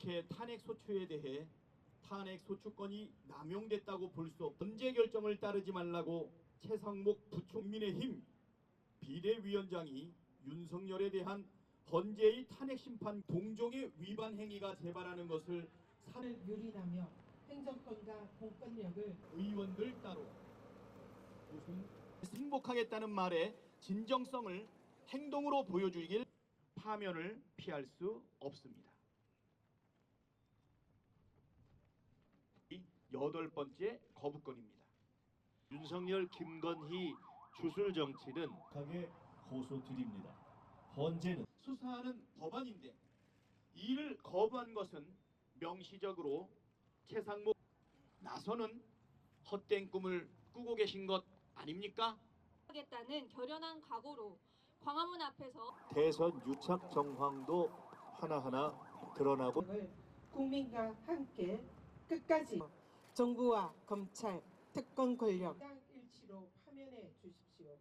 대통령의 탄핵 소추에 대해 탄핵 소추권이 남용됐다고 볼 수 없. 헌재 결정을 따르지 말라고 최상목 부총민의힘 비대위원장이 윤석열에 대한 헌재의 탄핵 심판 동종의 위반 행위가 재발하는 것을 사을 유린하며 행정권과 공권력을 의원들 따로 무슨 승복하겠다는 말에 진정성을 행동으로 보여주길 파면을 피할 수 없습니다. 이 여덟 번째 거부권입니다. 윤석열, 김건희 주술 정치는 하게 호소드립니다. 헌재는 수사하는 법안인데 이를 거부한 것은 명시적으로 최상목 나서는 헛된 꿈을 꾸고 계신 것 아닙니까? 하겠다는 결연한 각오로 광화문 앞에서 대선 유착 정황도 하나하나 드러나고 을 국민과 함께 끝까지 정부와 검찰, 특권 권력 당 일치로 파면해 주십시오.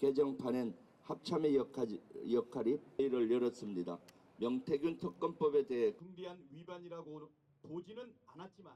개정판엔 합참의 역할이, 역할이 회의를 열었습니다. 명태균 특검법에 대해 긍대한 위반이라고 보지는 않았지만